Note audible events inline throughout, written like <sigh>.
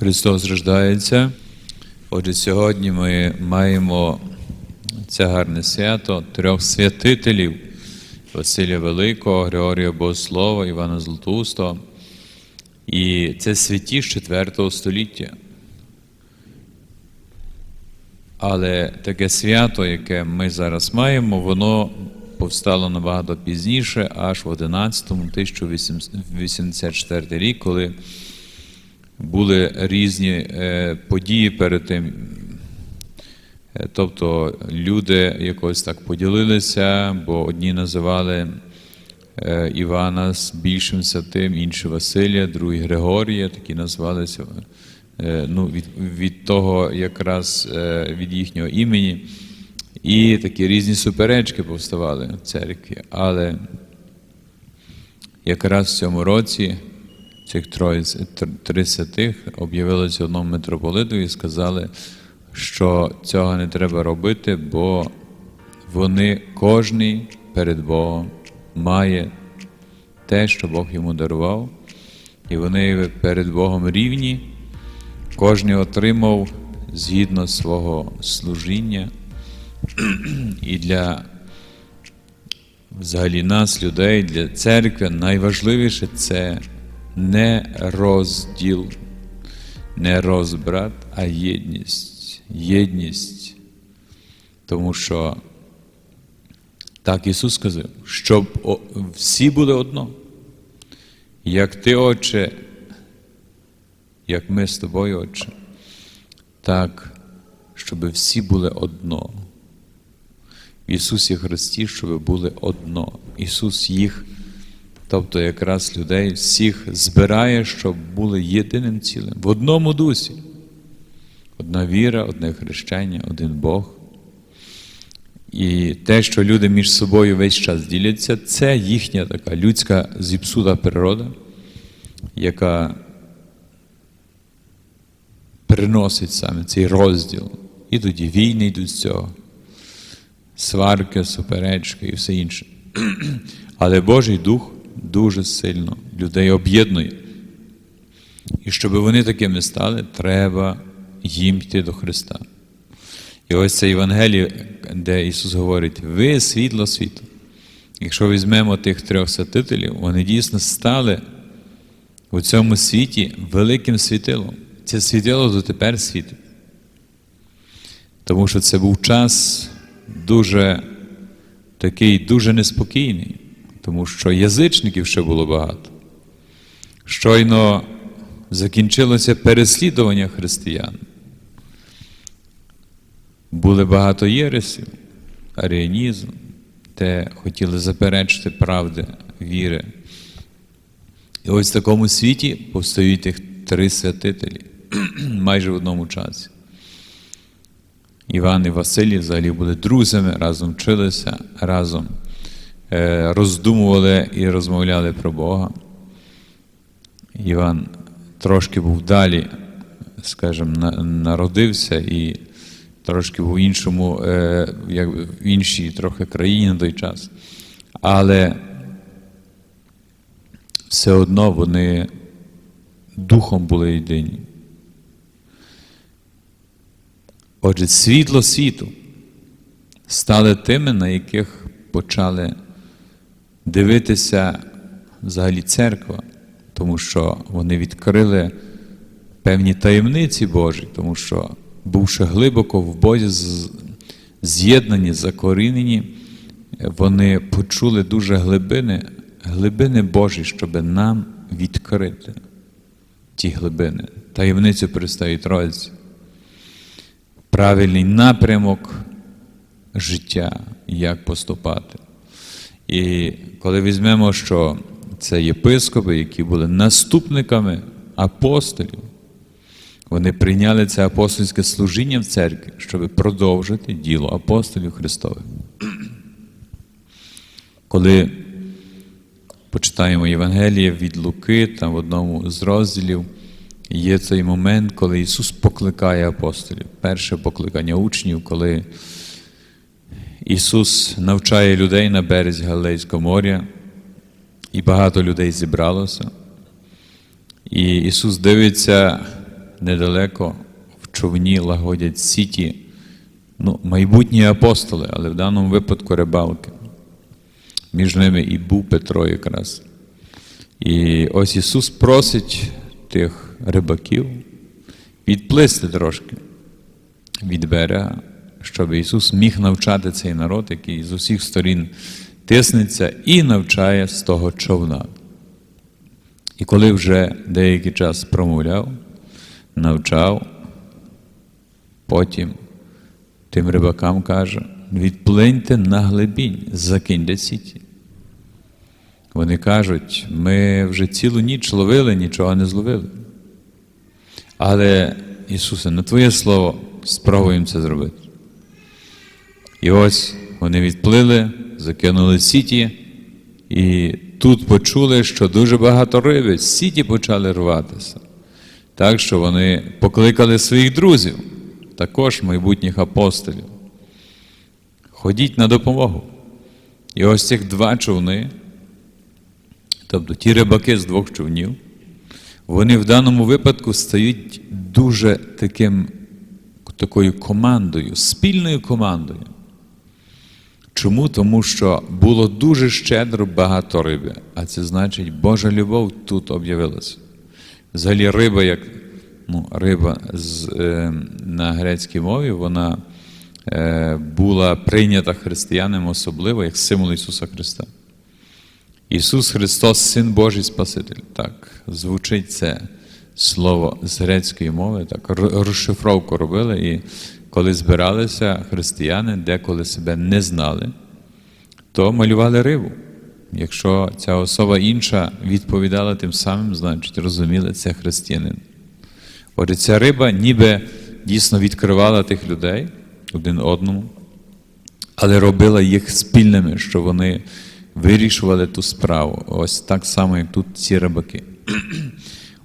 Христос рождається. Отже, сьогодні ми маємо це гарне свято трьох святителів Василія Великого, Григорія Богослова, Івана Златоустого. І це святі з 4 століття. Але таке свято, яке ми зараз маємо, воно повстало набагато пізніше, аж в 11 1084 рік, коли були різні е, події перед тим. Е, Тобто люди якось так поділилися, бо одні називали е, Івана з більшим святим, інші Василія, другі Григорія, такі назвалися е, ну, від, від того, якраз від їхнього імені. І такі різні суперечки повставали в церкві. Але якраз в цьому році цих три святих об'явилися одному митрополиту і сказали, що цього не треба робити, бо вони кожний перед Богом має те, що Бог йому дарував, і вони перед Богом рівні, кожен отримав згідно свого служіння. І для взагалі нас, людей, для церкви найважливіше це не розділ, не розбрат, а єдність. Єдність. Тому що так Ісус сказав, щоб всі були одно. Як ти, Отче, як ми з тобою, Отче, так, щоб всі були одно. В Ісусі Христі, щоб були одно. Ісус їх, тобто якраз людей, всіх збирає, щоб були єдиним цілим, в одному дусі. Одна віра, одне хрещення, один Бог. І те, що люди між собою весь час діляться, це їхня така людська зіпсута природа, яка приносить саме цей розділ. І тоді війни йдуть з цього, сварки, суперечки і все інше. <clears throat> Але Божий Дух дуже сильно людей об'єднує. І щоб вони такими стали, треба їм йти до Христа. І ось це Євангеліє, де Ісус говорить: ви світло світу. Якщо візьмемо тих трьох святителів, вони дійсно стали у цьому світі великим світилом. Це світило дотепер світить. Тому що це був час дуже такий дуже неспокійний, тому що язичників ще було багато. Щойно закінчилося переслідування християн. Були багато єресів, аріанізм, де хотіли заперечити правди, віри. І ось в такому світі повстають тих три святителі <clears throat> майже в одному часі. Іван і Василій взагалі були друзями, разом вчилися, разом роздумували і розмовляли про Бога. Іван трошки був далі, скажімо, народився і трошки був в іншому, е, як в іншій трохи країні на той час. Але все одно вони духом були єдині. Отже, світло світу стали тими, на яких почали дивитися взагалі церква, тому що вони відкрили певні таємниці Божі, тому що, бувши глибоко в Бозі з'єднані, закорінені, вони почули дуже глибини, глибини Божі, щоб нам відкрити ті глибини, таємницю Престої Троїці правильний напрямок життя, як поступати. І коли візьмемо, що це єпископи, які були наступниками апостолів, вони прийняли це апостольське служіння в церкві, щоб продовжити діло апостолів Христових. Коли почитаємо Євангеліє від Луки, там в одному з розділів є цей момент, коли Ісус покликає апостолів. Перше покликання учнів, коли Ісус навчає людей на березі Галилейського моря, і багато людей зібралося. І Ісус дивиться недалеко в човні лагодять сіті, ну, майбутні апостоли, але в даному випадку рибалки. Між ними і був Петро якраз. І ось Ісус просить тих рибаків відплисти трошки від берега, щоб Ісус міг навчати цей народ, який з усіх сторін тиснеться і навчає з того човна. І коли вже деякий час промовляв, навчав, потім тим рибакам каже: відплиньте на глибінь, закиньте сіті. Вони кажуть, ми вже цілу ніч ловили, нічого не зловили. Але, Ісусе, на Твоє Слово спробуємо це зробити. І ось вони відплили, закинули сіті, і тут почули, що дуже багато риби, сіті почали рватися. Так що вони покликали своїх друзів, також майбутніх апостолів. Ходіть на допомогу. І ось цих два човни, тобто ті рибаки з двох човнів, вони в даному випадку стають дуже таким, такою командою, спільною командою. Чому? Тому що було дуже щедро багато риби, а це значить, Божа любов тут об'явилася. Взагалі, риба, як ну, риба з, е, на грецькій мові, вона е, була прийнята християнами особливо як символ Ісуса Христа. Ісус Христос, Син Божий Спаситель. Так, звучить це слово з грецької мови, так, розшифровку робили, і коли збиралися християни, деколи себе не знали, то малювали рибу. Якщо ця особа інша відповідала тим самим, значить розуміли, це християнин. Отже, ця риба ніби дійсно відкривала тих людей один одному, але робила їх спільними, що вони вирішували ту справу. Ось так само, як тут ці рибаки.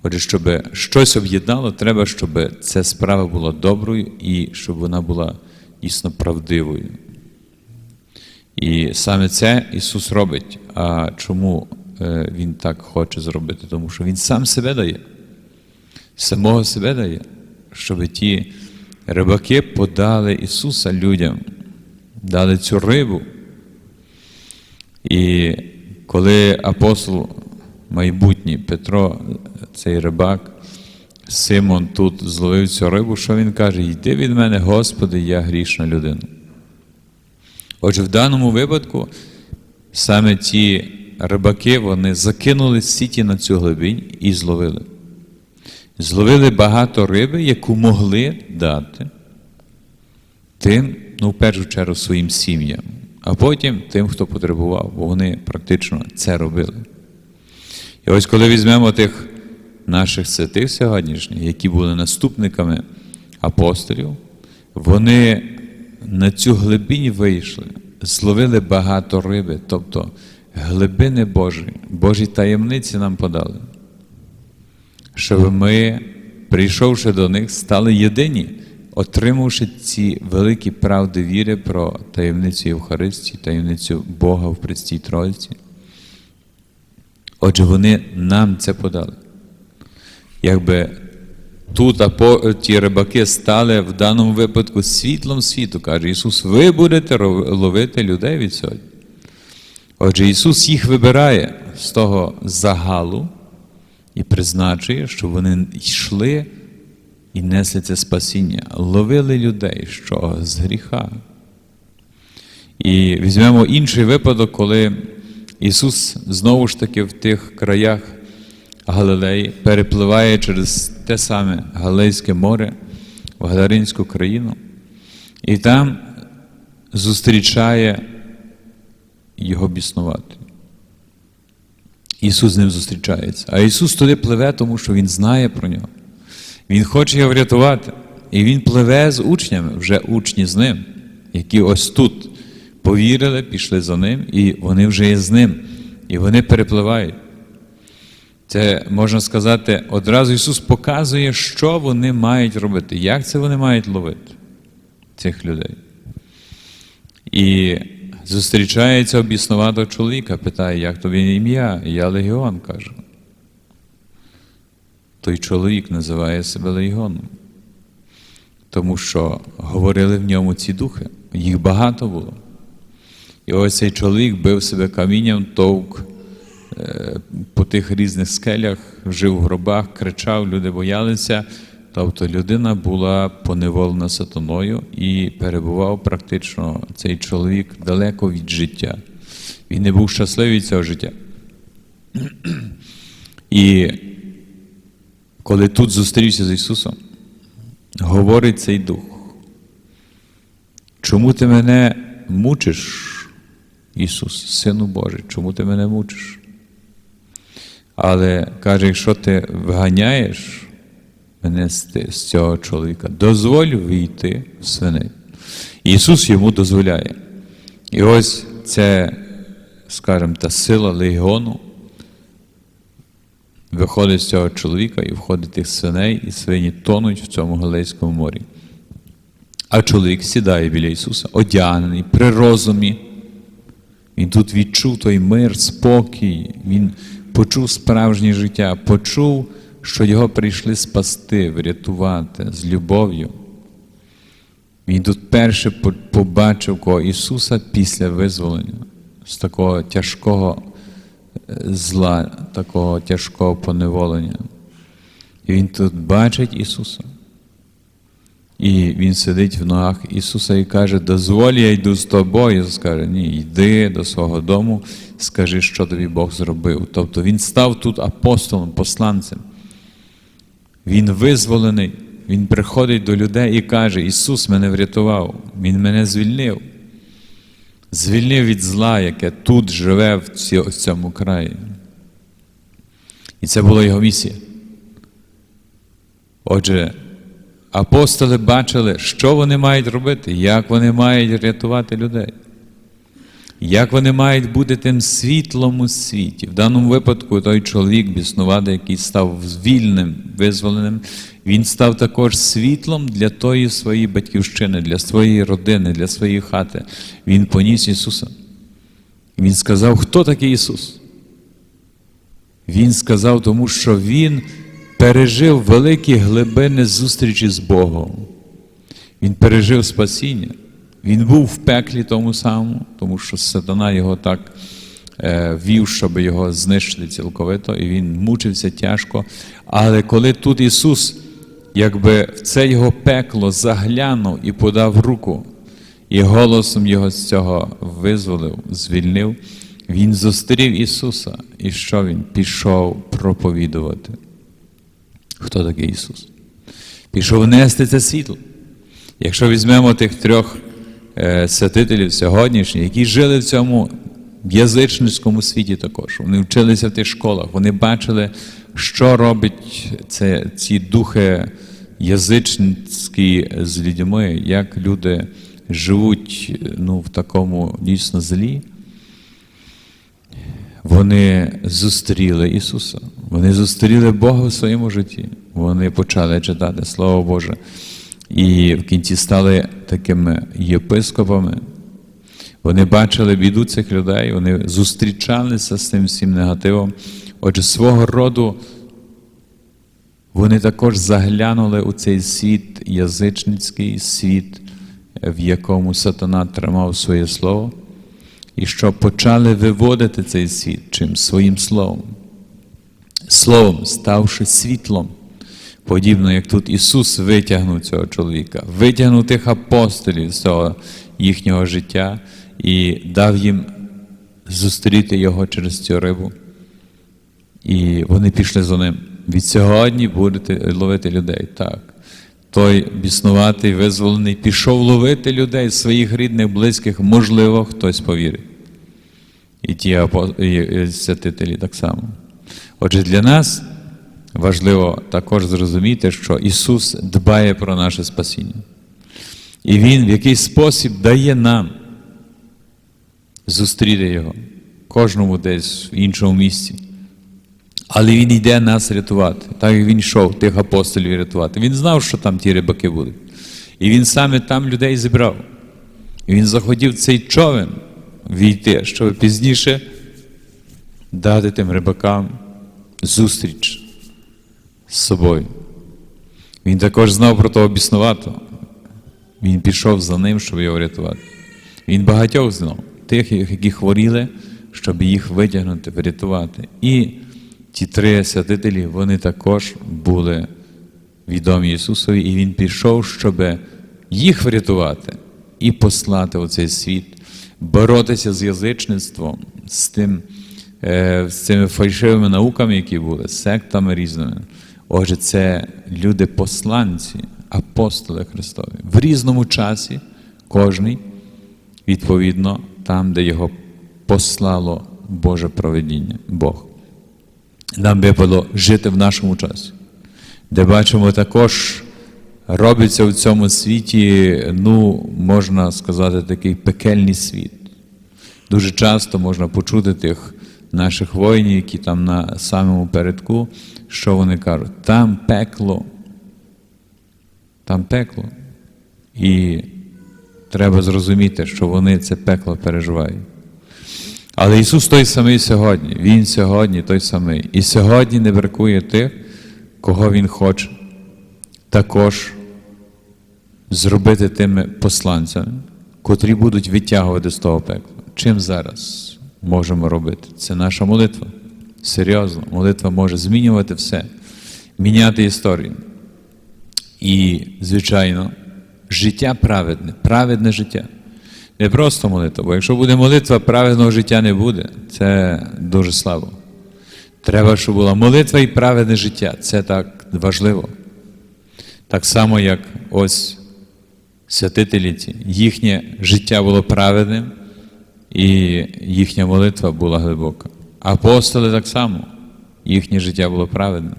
Отже, щоб щось об'єднало, треба, щоб ця справа була доброю і щоб вона була дійсно правдивою. І саме це Ісус робить. А чому е, Він так хоче зробити? Тому що Він сам себе дає, самого себе дає, щоб ті рибаки подали Ісуса людям, дали цю рибу. І коли апостол майбутній Петро, цей рибак, Симон тут зловив цю рибу, що він каже? Йди від мене, Господи, я грішна людина. Отже, в даному випадку саме ті рибаки вони закинули сіті на цю глибінь і зловили. Зловили багато риби, яку могли дати тим, ну, в першу чергу, своїм сім'ям, а потім тим, хто потребував, бо вони практично це робили. І ось коли візьмемо тих наших святих сьогоднішніх, які були наступниками апостолів, вони на цю глибінь вийшли, зловили багато риби, тобто глибини Божі, Божі таємниці нам подали, щоб ми, прийшовши до них, стали єдині, отримавши ці великі правди віри про таємницю Євхаристії, таємницю Бога в Престій Тройці. Отже, вони нам це подали. Якби тут апо, ті рибаки стали в даному випадку світлом світу, каже Ісус, ви будете ловити людей від сьогодні. Отже, Ісус їх вибирає з того загалу і призначує, щоб вони йшли і несли це спасіння, ловили людей що з гріха. І візьмемо інший випадок, коли Ісус знову ж таки в тих краях Галилеї перепливає через те саме Галилейське море в Гадаринську країну, і там зустрічає його біснувати. Ісус з ним зустрічається. А Ісус туди пливе, тому що Він знає про нього. Він хоче його врятувати. І Він пливе з учнями, вже учні з ним, які ось тут повірили, пішли за ним, і вони вже є з ним. І вони перепливають. Це можна сказати, одразу Ісус показує, що вони мають робити, як це вони мають ловити цих людей. І зустрічається обіснуватого чоловіка, питає, як тобі ім'я? Я Легіон каже. той чоловік називає себе Легіоном. Тому що говорили в ньому ці духи, їх багато було. І ось цей чоловік бив себе камінням, товк е, по тих різних скелях, жив в гробах, кричав, люди боялися. Тобто людина була поневолена сатаною і перебував практично цей чоловік далеко від життя. Він не був щасливий цього життя. І коли тут зустрівся з Ісусом, говорить цей дух. Чому ти мене мучиш, Ісус, Сину Божий, чому ти мене мучиш? Але каже, якщо ти виганяєш мене з, цього чоловіка, дозволь війти в свиней. Ісус йому дозволяє. І ось це, скажімо, та сила легіону виходить з цього чоловіка і входить тих свиней, і свині тонуть в цьому Галилейському морі. А чоловік сідає біля Ісуса, одягнений, при розумі. Він тут відчув той мир, спокій, він почув справжнє життя, почув, що його прийшли спасти, врятувати з любов'ю. Він тут перше побачив кого Ісуса після визволення з такого тяжкого е, зла, такого тяжкого поневолення. І він тут бачить Ісуса. І він сидить в ногах Ісуса і каже: дозволь, я йду з тобою. Ісус каже, ні, йди до свого дому, скажи, що тобі Бог зробив. Тобто він став тут апостолом, посланцем. Він визволений, він приходить до людей і каже: Ісус мене врятував, Він мене звільнив. Звільнив від зла, яке тут живе в цьому краї. І це була його місія. Отже, апостоли бачили, що вони мають робити, як вони мають рятувати людей, як вони мають бути тим світлом у світі. В даному випадку той чоловік біснуватий, який став вільним, визволеним, він став також світлом для тої своєї батьківщини, для своєї родини, для своєї хати. Він поніс Ісуса. Він сказав, хто такий Ісус? Він сказав, тому що Він пережив великі глибини зустрічі з Богом. Він пережив спасіння. Він був в пеклі тому самому, тому що сатана його так е, вів, щоб його знищити цілковито, і він мучився тяжко. Але коли тут Ісус, якби в це його пекло заглянув і подав руку, і голосом його з цього визволив, звільнив, він зустрів Ісуса. І що він? Пішов проповідувати. Хто такий Ісус? Пішов нести це світло. Якщо візьмемо тих трьох е, святителів сьогоднішніх, які жили в цьому язичницькому світі також, вони вчилися в тих школах, вони бачили, що робить це, ці духи язичницькі з людьми, як люди живуть ну, в такому дійсно злі. Вони зустріли Ісуса, вони зустріли Бога в своєму житті. Вони почали читати Слово Боже. І в кінці стали такими єпископами. Вони бачили біду цих людей, вони зустрічалися з цим всім негативом. Отже, свого роду вони також заглянули у цей світ язичницький світ, в якому сатана тримав своє слово, і що почали виводити цей світ чим своїм словом. Словом, ставши світлом, подібно як тут Ісус витягнув цього чоловіка, витягнув тих апостолів з цього їхнього життя і дав їм зустріти Його через цю рибу. І вони пішли за ним. Від сьогодні будете ловити людей. Так. Той біснуватий, визволений, пішов ловити людей, своїх рідних, близьких, можливо, хтось повірить. І ті апо- і- і святителі так само. Отже, для нас важливо також зрозуміти, що Ісус дбає про наше спасіння. І Він в якийсь спосіб дає нам зустріти Його, кожному десь в іншому місці. Але Він йде нас рятувати, так як він йшов тих апостолів рятувати. Він знав, що там ті рибаки будуть. І він саме там людей зібрав. І він захотів цей човен війти, щоб пізніше дати тим рибакам зустріч з собою. Він також знав про того біснуватого. Він пішов за ним, щоб його врятувати. Він багатьох знав, тих, які хворіли, щоб їх витягнути, врятувати. І ті три святителі, вони також були відомі Ісусові, і Він пішов, щоб їх врятувати і послати у цей світ, боротися з язичництвом, з тим, з цими фальшивими науками, які були, сектами різними. Отже, це люди-посланці, апостоли Христові. В різному часі кожний, відповідно, там, де його послало Боже проведіння, Бог. Нам випало жити в нашому часі, де бачимо також робиться в цьому світі, ну, можна сказати, такий пекельний світ. Дуже часто можна почути тих наших воїнів, які там на самому передку, що вони кажуть, там пекло, там пекло. І треба зрозуміти, що вони це пекло переживають. Але Ісус той самий сьогодні, Він сьогодні той самий. І сьогодні не бракує тих, кого Він хоче також зробити тими посланцями, котрі будуть витягувати з того пекла. Чим зараз можемо робити? Це наша молитва. Серйозно, молитва може змінювати все, міняти історію. І, звичайно, життя праведне, праведне життя. Не просто молитва, бо якщо буде молитва, праведного життя не буде. Це дуже слабо. Треба, щоб була молитва і праведне життя. Це так важливо. Так само, як ось святителі їхнє життя було праведним, і їхня молитва була глибока. Апостоли так само, їхнє життя було праведним.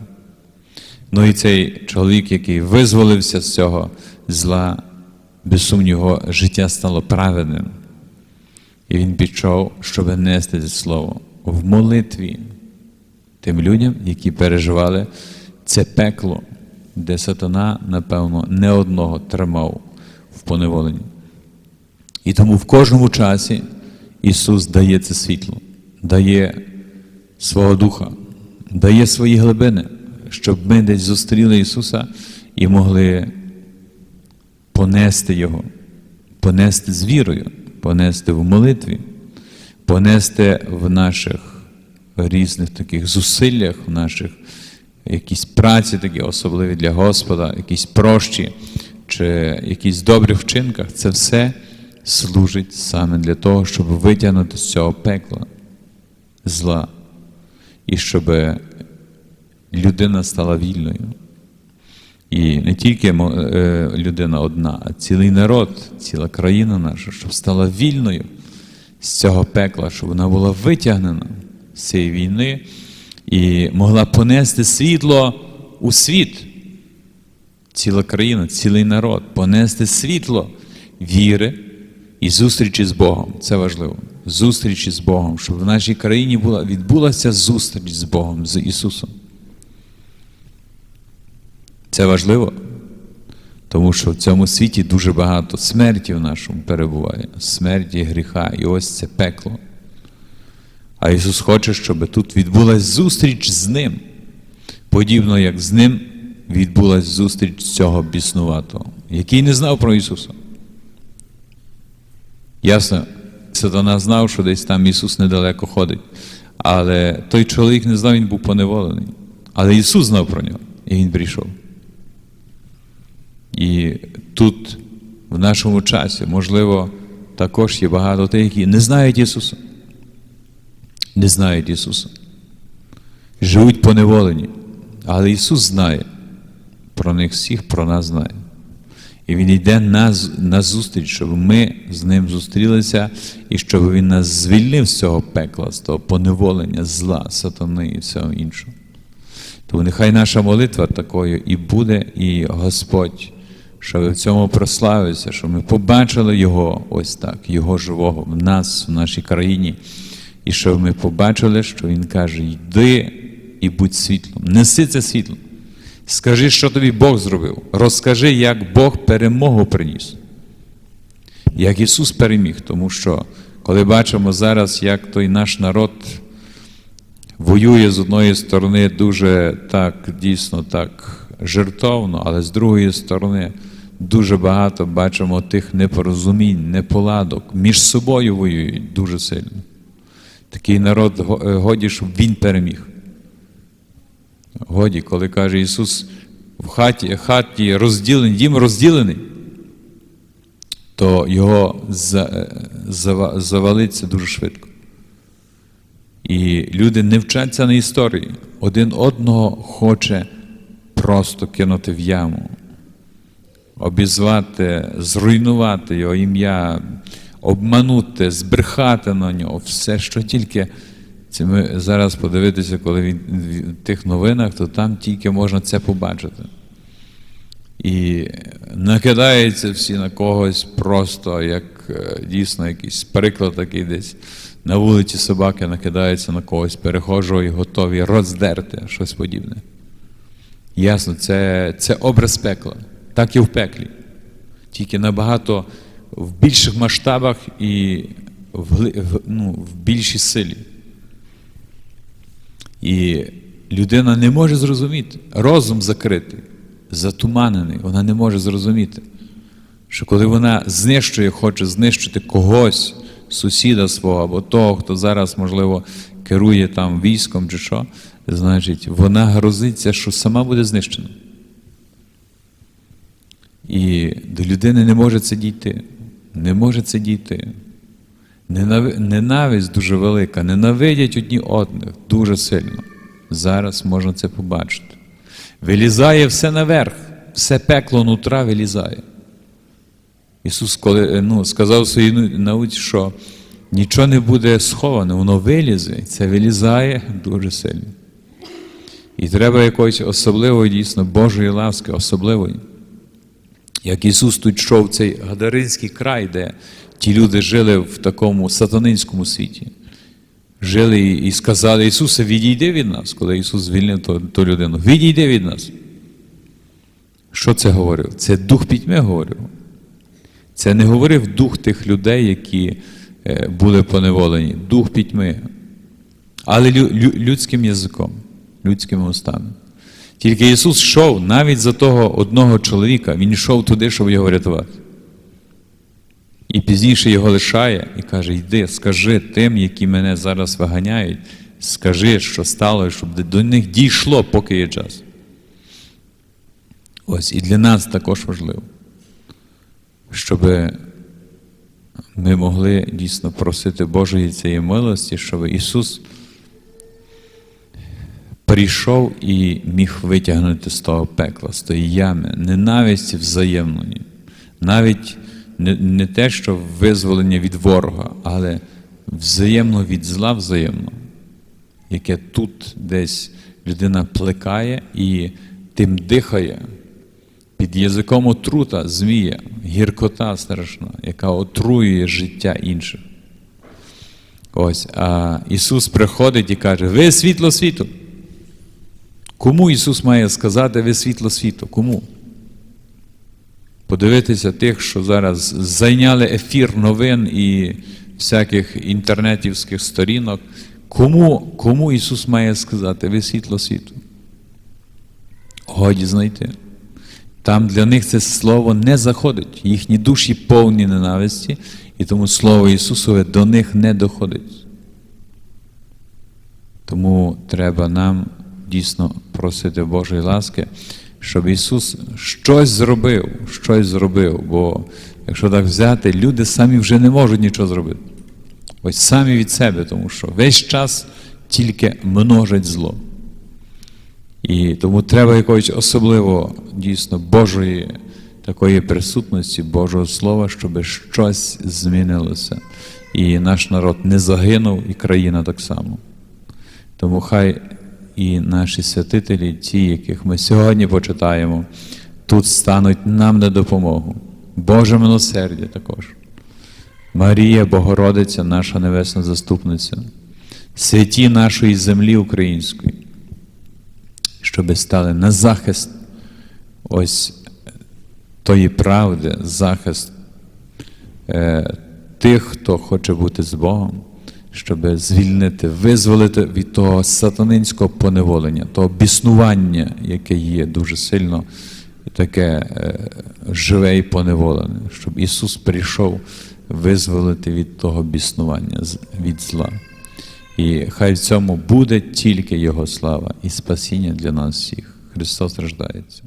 Ну і цей чоловік, який визволився з цього зла, без сумніву, життя стало праведним. І він пішов, щоб нести це слово в молитві тим людям, які переживали це пекло, де сатана, напевно, не одного тримав в поневоленні. І тому в кожному часі Ісус дає це світло, дає свого Духа, дає свої глибини, щоб ми десь зустріли Ісуса і могли понести Його, понести з вірою, понести в молитві, понести в наших різних таких зусиллях, в наших якісь праці такі особливі для Господа, якісь прощі чи якісь добрі вчинках, це все служить саме для того, щоб витягнути з цього пекла зла, і щоб людина стала вільною. І не тільки е, людина одна, а цілий народ, ціла країна наша, щоб стала вільною з цього пекла, щоб вона була витягнена з цієї війни і могла понести світло у світ. Ціла країна, цілий народ, понести світло віри і зустрічі з Богом. Це важливо. Зустрічі з Богом, щоб в нашій країні була, відбулася зустріч з Богом, з Ісусом. Це важливо, тому що в цьому світі дуже багато смерті в нашому перебуває, смерті, гріха, і ось це пекло. А Ісус хоче, щоб тут відбулася зустріч з Ним, подібно як з Ним відбулася зустріч цього біснуватого, який не знав про Ісуса. Ясно, Сатана знав, що десь там Ісус недалеко ходить. Але той чоловік не знав, він був поневолений. Але Ісус знав про нього, і Він прийшов. І тут, в нашому часі, можливо, також є багато тих, які не знають Ісуса. Не знають Ісуса. Живуть поневолені. Але Ісус знає про них всіх, про нас знає. І Він йде на, на зустріч, щоб ми з ним зустрілися, і щоб Він нас звільнив з цього пекла, з того поневолення, зла, сатани і всього іншого. Тому нехай наша молитва такою і буде, і Господь, щоб в цьому прославився, щоб ми побачили Його ось так, Його живого в нас, в нашій країні, і щоб ми побачили, що Він каже: йди і будь світлом, неси це світло. Скажи, що тобі Бог зробив. Розкажи, як Бог перемогу приніс. Як Ісус переміг, тому що, коли бачимо зараз, як той наш народ воює з одної сторони дуже так, дійсно так жертовно, але з другої сторони дуже багато бачимо тих непорозумінь, неполадок. Між собою воюють дуже сильно. Такий народ е, годі, щоб він переміг. Годі, коли каже Ісус, в хаті, хаті розділений, дім розділений, то його е, зава- завалиться дуже швидко. І люди не вчаться на історії. Один одного хоче просто кинути в яму, обізвати, зруйнувати його ім'я, обманути, збрехати на нього, все, що тільки. Це ми зараз подивитися, коли він в тих новинах, то там тільки можна це побачити. І накидаються всі на когось просто, як е, дійсно якийсь приклад такий десь. На вулиці собаки накидаються на когось перехожого і готові роздерти щось подібне. Ясно, це, це образ пекла. Так і в пеклі. Тільки набагато в більших масштабах і в, ну, в більшій силі. І людина не може зрозуміти. Розум закритий, затуманений, вона не може зрозуміти, що коли вона знищує, хоче знищити когось, сусіда свого або того, хто зараз, можливо, керує там військом чи що, значить, вона грозиться, що сама буде знищена. І до людини не може це дійти. Не може це дійти. Ненави- Ненависть дуже велика, ненавидять одні одних дуже сильно. Зараз можна це побачити. Вилізає все наверх, все пекло нутра вилізає. Ісус коли, ну, сказав своїй ну- науці, що нічого не буде сховане, воно вилізе, це вилізає дуже сильно. І треба якоїсь особливої, дійсно, Божої ласки, особливої. Як Ісус тут йшов цей Гадаринський край, де ті люди жили в такому сатанинському світі. Жили і сказали, Ісусе, відійди від нас, коли Ісус звільнив ту, ту людину. Відійди від нас. Що це говорив? Це дух пітьми говорив. Це не говорив дух тих людей, які е, були поневолені, дух пітьми, але лю- лю- людським язиком, людськими устами. Тільки Ісус йшов навіть за того одного чоловіка, Він йшов туди, щоб його врятувати. І пізніше його лишає і каже: йди, скажи тим, які мене зараз виганяють, скажи, що стало, щоб до них дійшло, поки є час. Ось і для нас також важливо, щоб ми могли дійсно просити Божої цієї милості, щоб Ісус прийшов і міг витягнути з того пекла, з тої ями, ненависті взаємної, навіть не, не те, що визволення від ворога, але взаємно від зла взаємно, яке тут десь людина плекає і тим дихає. Під язиком отрута змія, гіркота страшна, яка отруює життя інших. Ось, а Ісус приходить і каже: Ви світло світу. Кому Ісус має сказати, ви світло світу? Кому? Подивитися тих, що зараз зайняли ефір новин і всяких інтернетівських сторінок. Кому, кому Ісус має сказати, ви світло світу? Годі знайти. Там для них це слово не заходить. Їхні душі повні ненависті, і тому Слово Ісусове до них не доходить. Тому треба нам дійсно просити Божої ласки, щоб Ісус щось зробив, щось зробив. Бо якщо так взяти, люди самі вже не можуть нічого зробити. Ось самі від себе, тому що весь час тільки множить зло. І тому треба якоїсь особливо дійсно Божої такої присутності, Божого Слова, щоб щось змінилося. І наш народ не загинув, і країна так само. Тому хай і наші святителі, ті, яких ми сьогодні почитаємо, тут стануть нам на допомогу. Боже милосердя також. Марія, Богородиця, наша небесна заступниця, святі нашої землі української, щоби стали на захист ось тої правди, захист е, тих, хто хоче бути з Богом, щоб звільнити, визволити від того сатанинського поневолення, того біснування, яке є дуже сильно таке е, живе і поневолене, щоб Ісус прийшов визволити від того біснування, від зла. І хай в цьому буде тільки Його слава і спасіння для нас всіх. Христос рождається.